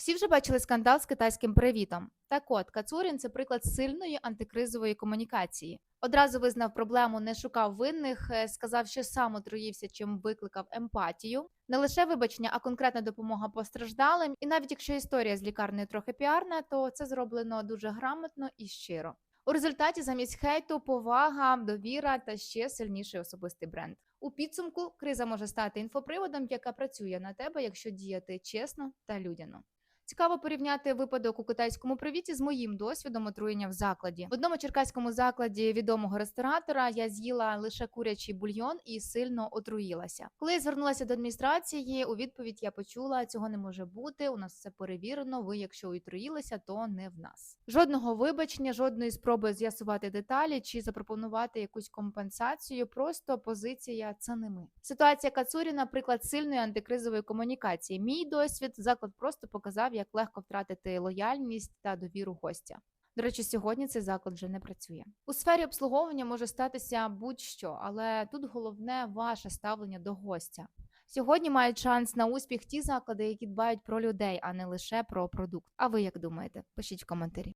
Всі вже бачили скандал з китайським привітом. Так от, Кацурін це приклад сильної антикризової комунікації. Одразу визнав проблему, не шукав винних, е, сказав, що сам отруївся, чим викликав емпатію. Не лише вибачення, а конкретна допомога постраждалим. І навіть якщо історія з лікарнею трохи піарна, то це зроблено дуже грамотно і щиро. У результаті замість хейту повага, довіра та ще сильніший особистий бренд. У підсумку криза може стати інфоприводом, яка працює на тебе, якщо діяти чесно та людяно. Цікаво порівняти випадок у китайському привіті з моїм досвідом отруєння в закладі. В одному черкаському закладі відомого ресторатора я з'їла лише курячий бульйон і сильно отруїлася. Коли я звернулася до адміністрації, у відповідь я почула, цього не може бути. У нас все перевірено. Ви, якщо отруїлися, то не в нас. Жодного вибачення, жодної спроби з'ясувати деталі чи запропонувати якусь компенсацію. Просто позиція це не ми. Ситуація Кацуріна приклад сильної антикризової комунікації. Мій досвід заклад просто показав, як легко втратити лояльність та довіру гостя. До речі, сьогодні цей заклад вже не працює. У сфері обслуговування може статися будь-що, але тут головне ваше ставлення до гостя. Сьогодні мають шанс на успіх ті заклади, які дбають про людей, а не лише про продукт. А ви як думаєте? Пишіть в коментарі.